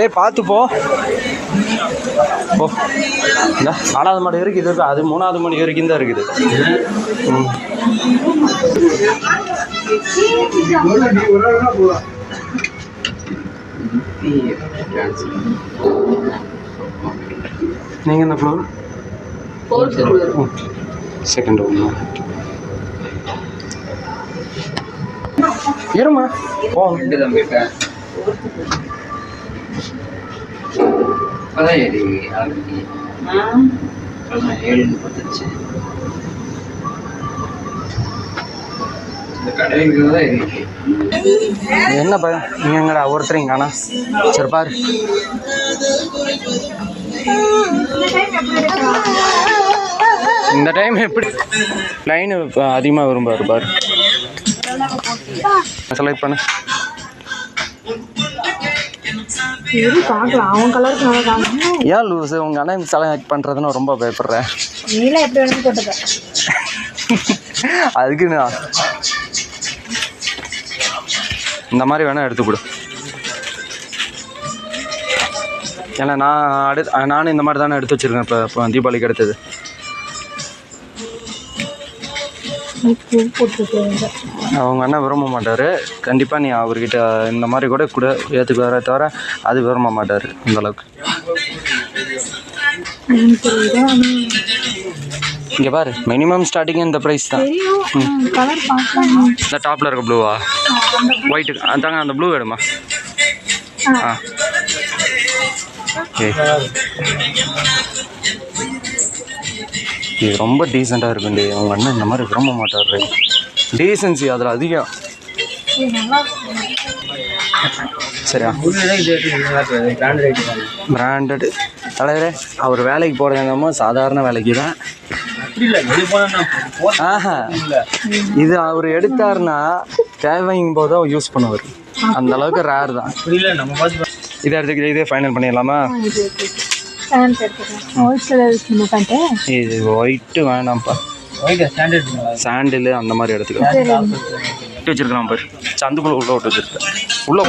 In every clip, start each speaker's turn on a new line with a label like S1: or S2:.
S1: ஏய் பார்த்து போ. இந்த நாலாவது மாடி வரைக்கும் இது இருக்கு. அது மூணாவது மணி வரைக்கும் தான் இருக்குது. நீங்கள் என்ன ஃப்ளோர் செகண்ட் ரூம் இருமா. போ.
S2: அதான் ஆல்ரெடி ஏழு முப்பத்தஞ்சு. ஏறி
S1: என்ன பயம் நீங்க எங்கடா ஒருத்தரையும் காணா. சரி பாரு. இந்த டைம் எப்படி? லைன் அதிகமாக விரும்பாரு பாரு. செலக்ட் பண்ணு.
S3: எது பார்க்கலாம். அவன் கலருக்கு நல்லா காணும்
S1: ஏன் லூஸ் உங்க அண்ணன் செலக்ட் பண்ணுறதுன்னு ரொம்ப பயப்படுறேன்.
S3: நீலாம் எப்படி வேணும் போட்டுக்க.
S1: அதுக்கு நான் இந்த மாதிரி வேணால் எடுத்து கொடு. ஏன்னா நான் அடுத்து நானும் இந்த மாதிரி தானே எடுத்து வச்சுருக்கேன். இப்போ இப்போ தீபாவளிக்கு எடுத்தது அவங்க அண்ணன் விரும்ப மாட்டார். கண்டிப்பாக நீ அவர்கிட்ட இந்த மாதிரி கூட கூட ஏற்றுக்குவாரே தவிர அது விரும்ப மாட்டார் இந்த அளவுக்கு. இங்கே பாரு மினிமம் ஸ்டார்டிங் இந்த ப்ரைஸ் தான். இந்த டாப்பில் இருக்க ப்ளூவா ஒயிட்டு அதாங்க அந்த ப்ளூ வேணுமா? ஆ. ஓகே இது ரொம்ப டீசெண்டாக இருக்குண்டி அவங்க அண்ணன் இந்த மாதிரி விரும்ப மாட்டார். டீசென்சி அதில் அதிகம். சரியா?
S2: பிராண்ட்
S1: பிராண்டடு தலைவரே அவர் வேலைக்கு போகிறது சாதாரண வேலைக்கு தான். ஆஹா. இது அவர் எடுத்தாருன்னா தேவைங்கும் போது அவர் யூஸ் பண்ணுவார். அந்த அளவுக்கு ரேர் தான். இதை எடுத்துக்கிட்டு இதே ஃபைனல் பண்ணிடலாமா?
S3: இது
S1: ஒயிட்டு வேணாம்ப்பா. சாண்டிலு அந்த மாதிரி எடுத்துக்கலாம்.
S3: சரி.
S1: விட்டு வச்சிருக்கலாம் பாரு. சந்துக்குள்ள உள்ள விட்டு வச்சிருக்கேன். உள்ள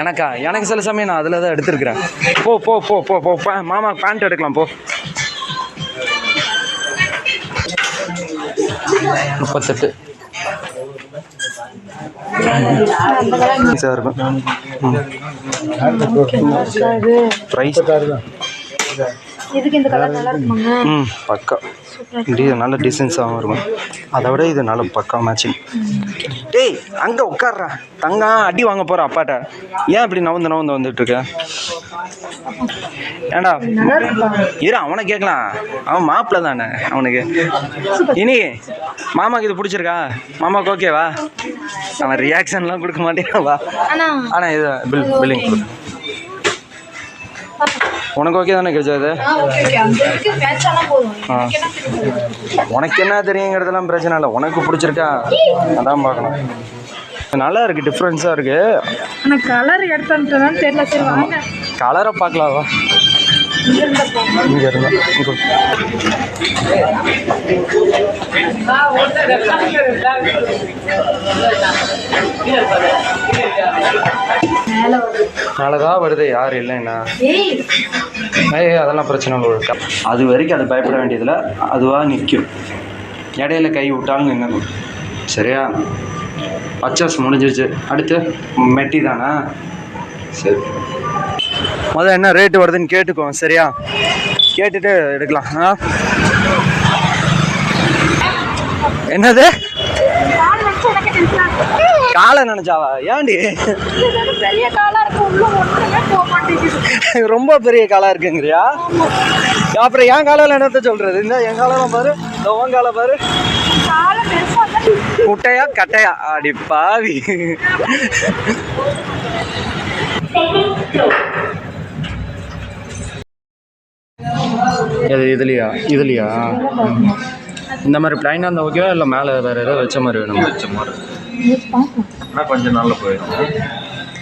S1: எனக்கா? எனக்கு சில சமயம் நான் அதில் தான் எடுத்திருக்கிறேன். போ போ போ போ போ மாமா பேண்ட் எடுக்கலாம் போ. முப்பத்தெட்டு. இருக்கும். ப்ரைஸ்
S3: இதுக்கு இந்த கலர் நல்லா இருக்குமாங்க?
S1: ம் பக்கா. டி நல்ல டிசைன்ஸாகவும் இருக்கும் அதை விட இது நல்ல பக்கா மேட்சிங் டேய் அங்கே உட்கார்றா. தங்கம் அடி வாங்க போகிற அப்பாட்ட. ஏன் இப்படி நவந்து நவந்து வந்துட்டு இருக்க? ஏண்டா இரு அவனை கேட்கலாம். அவன் மாப்பிள்ள தானே அவனுக்கு. இனி மாமாக்கு இது பிடிச்சிருக்கா? மாமாக்கு ஓகேவா அவன் ரியாக்ஷன்லாம் கொடுக்க மாட்டேன் வா.
S3: ஆனா
S1: ஆனால் இது பில் பில்லிங் கொடு
S3: ஆ. எனக்கு என்ன தெரியும்?
S1: உனக்கு என்ன தெரியுங்கிறதெல்லாம் பிரச்சனை இல்லை. உனக்கு பிடிச்சிருக்கா? அதான் பார்க்கணும். நல்லா இருக்கு டிஃப்ரென்ஸாக இருக்கு.
S3: ஆனா கலர் எடுத்தான்னு தெரியல. சரி
S1: கலரை பார்க்கலாம் வா
S3: இங்க இருந்தா மேல வருது
S1: யார் இல்லைன்னா
S3: ஏய்
S1: அதெல்லாம் பிரச்சனை இல்லை ஒழுக்கா. அது வரைக்கும் அது பயப்பட வேண்டியதில்லை. அதுவாக நிற்கும். இடையில கை விட்டாலும் சரியா? பர்ச்சேஸ் முடிஞ்சிருச்சு. அடுத்து மெட்டி தானா? சரி. முதல்ல என்ன ரேட்டு வருதுன்னு கேட்டுக்கோங்க சரியா? கேட்டுட்டு எடுக்கலாம். ஆ? என்னது?
S3: காலை
S1: நினைச்சாவா? ஏன்டி? ரொம்ப பெரிய காலா இருக்குங்கிறியா? அப்புறம் என் காலையில் என்னத்த சொல்றது? இந்த என் காலம் பாரு இந்த உன் காலை பாரு. குட்டையா கட்டையா? அடி பாவி. இது இதுலையா? இதுலையா? இந்த மாதிரி பிளைனாக இருந்தால் ஓகேவா இல்லை மேலே வேறு ஏதோ வச்ச மாதிரி வேணுமா? வச்ச மாதிரி. ஆனால் கொஞ்சம் நாளில் போயிடும்.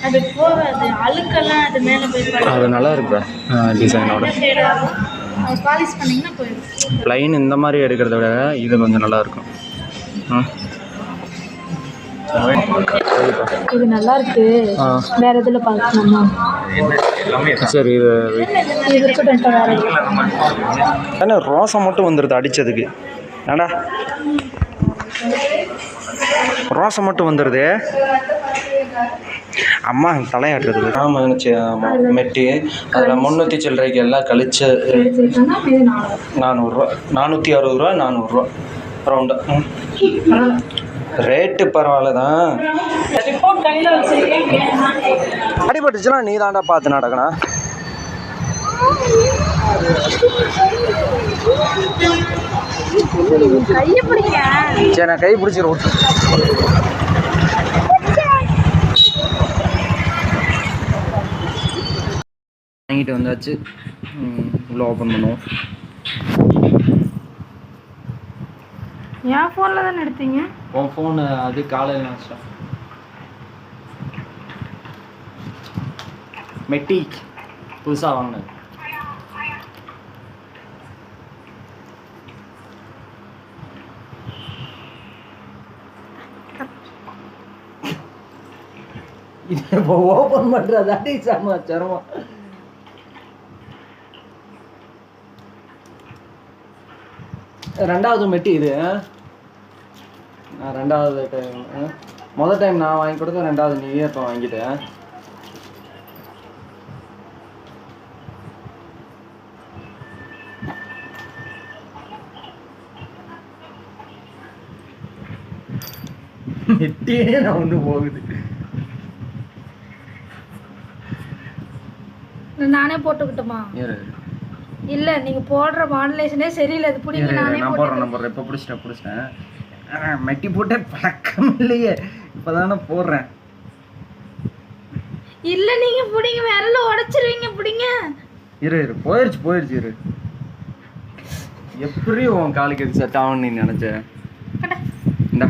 S3: அது போகாது. அழுக்கெல்லாம் அது மேல போய்
S1: அது நல்லா இருக்கு? டிசைனோட ப்ளைன் இந்த மாதிரி எடுக்கிறத விட இது கொஞ்சம் நல்லா இருக்கும்.
S3: இது நல்லா இருக்கு வேற எதுல பார்க்கலாமா?
S1: சரி இது
S3: இருக்கட்டும் வேற
S1: ரோசம் மட்டும் வந்துடுது அடித்ததுக்கு ஏண்டா? ரோசம் மட்டும் வந்துடுது அம்மா தலையாட்டுறது ஆமாம் நினச்சி மெட்டி. அதில் முந்நூற்றி சில்லறைக்கு எல்லாம் கழிச்சு. நானூறுரூவா நானூற்றி அறுபது ரூபா நானூறுரூவா ரவுண்டாக ரேட்டு பரவாயில்ல தான்
S3: ரிப்போர்ட் கையில வச்சிருக்கேன்.
S1: அடிபட்டுச்சுன்னா நீ தாண்டா பார்த்து நடக்கணும் சரி நான் கை பிடிச்சிரு விட்டு வாங்கிட்டு வந்தாச்சு. ம், உள்ள ஓப்பன் பண்ணுவோம்.
S3: என் ஃபோனில் தானே எடுத்தீங்க?
S1: உன் ஃபோனு அது காலையில் நினச்சிட்டேன் மெட்டி புதுசாக வாங்கினது. இது இப்போ ஓப்பன் பண்ணுறதாட்டி செம்ம சிரமம் ரெண்டாவது மெட்டி இது ரெண்டாவது டைம் முதல் டைம் நான் வாங்கி கொடுத்தேன் ரெண்டாவது நீ இப்போ வாங்கிட்டேன். நெட்டியே நான் வந்து போகுது.
S3: நானே போட்டுக்கிட்டுமா? இல்ல நீங்க போடுற மாடுலேஷனே சரியில்லை. அது பிடிங்க நானே
S1: போடுறேன் நான் போடுறேன். இப்போ பிடிச்சிட்டேன் பிடிச்சிட்டேன். மெட்டி போட்டே பழக்கம் இல்லையே. இப்போதானே போடுறேன்.
S3: இல்ல நீங்க பிடிங்க விரல உடைச்சிருவீங்க பிடிங்க.
S1: இரு இரு போயிடுச்சு போயிடுச்சு இரு. எப்படி உன் காலுக்கு எது செட் ஆகும்னு நீ நினைச்ச. இந்தா.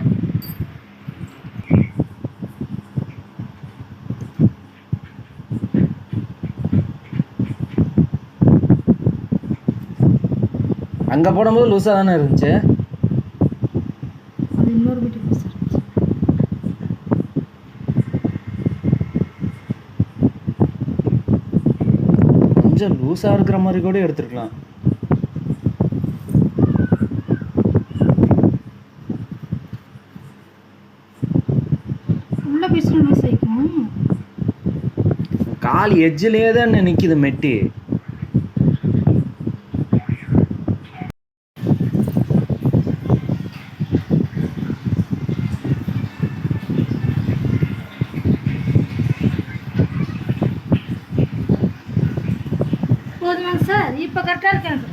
S1: அங்கே போடும்போது லூஸாக தானே இருந்துச்சு?
S3: அது இன்னொரு வீட்டு பேசுறேன்
S1: கொஞ்சம் லூஸாக இருக்கிற மாதிரி கூட எடுத்துருக்கலாம். கால் எஜ்ஜிலே தான் நிற்கிது மெட்டி.
S3: போதுமாங்க சார்